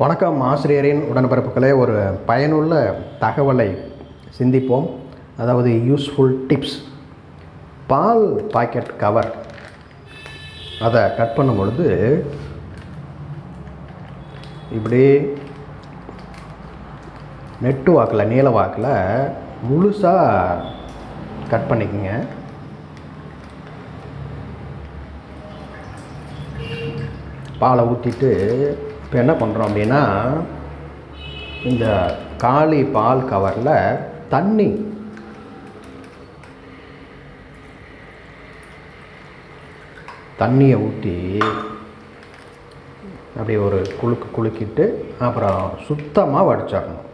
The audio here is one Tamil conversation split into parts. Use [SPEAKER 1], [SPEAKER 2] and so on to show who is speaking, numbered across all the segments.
[SPEAKER 1] வணக்கம் ஆசிரியரின் உடன்பிறப்புகளே. ஒரு பயனுள்ள தகவலை சிந்திப்போம். அதாவது யூஸ்ஃபுல் டிப்ஸ் பால் பாக்கெட் கவர் அதை கட் பண்ணும் பொழுது இப்படி நெட்டு வாக்கில் நீல வாக்கில் முழுசாக கட் பண்ணிக்கோங்க. பாலை ஊற்றிட்டு இப்போ என்ன பண்ணுறோம் அப்படின்னா இந்த காளி பால் கவரில் தண்ணி. தண்ணியை ஊற்றி அப்படி ஒரு குலுக்கு குலுக்கிட்டு அப்புறம் சுத்தமாக வடிச்சிடணும்.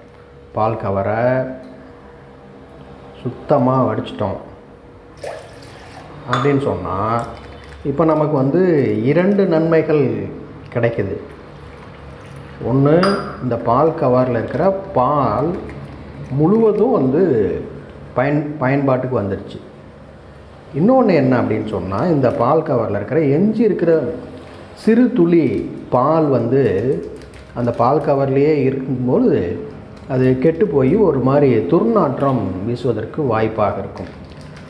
[SPEAKER 1] பால் கவரை சுத்தமாக வடிச்சிட்டோம். அப்படின்னு சொன்னால் இப்போ நமக்கு வந்து இரண்டு நன்மைகள் கிடைக்குது. ஒன்று இந்த பால் கவரில் இருக்கிற பால் முழுவதும் வந்து பயன் பயன்பாட்டுக்கு வந்துடுச்சு இன்னொன்று என்ன அப்படின்னு சொன்னால் இந்த பால் கவரில் இருக்கிற எஞ்சி இருக்கிற சிறு துளி பால் வந்து அந்த பால் கவர்லேயே இருக்கும்போது அது கெட்டு போய் ஒரு மாதிரி துர்நாற்றம் வீசுவதற்கு வாய்ப்பாக இருக்கும்.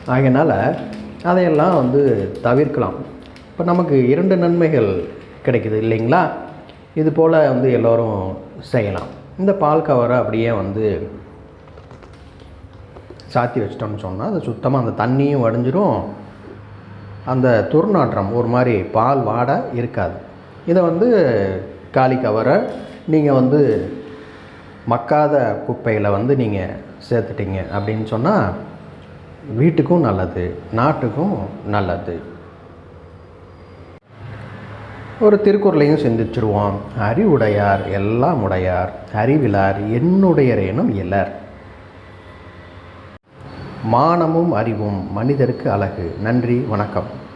[SPEAKER 1] ஆகையினால் அதையெல்லாம் வந்து தவிர்க்கலாம். இப்போ நமக்கு இரண்டு நன்மைகள் கிடைக்குது இல்லைங்களா? இது போல் வந்து எல்லோரும் செய்யலாம். இந்த பால் கவரை அப்படியே வந்து சாத்தி வச்சிட்டோம்னு சொன்னால் அது சுத்தமாக அந்த தண்ணியும் வடிஞ்சிரும். அந்த துர்நாற்றம் ஒரு மாதிரி பால் வாட இருக்காது. இதை வந்து காலி கவரை நீங்கள் வந்து மக்காத குப்பையில் வந்து நீங்கள் சேர்த்துட்டீங்க அப்படின்னு சொன்னால் வீட்டுக்கும் நல்லது நாட்டுக்கும் நல்லது. ஒரு திருக்குறளையும் சிந்திச்சிருவோம். அறிவுடையார் எல்லாம் உடையார் அறிவிலார் என்னுடையரேனும் இலர். மானமும் அறிவும் மனிதருக்கு அழகு. நன்றி வணக்கம்.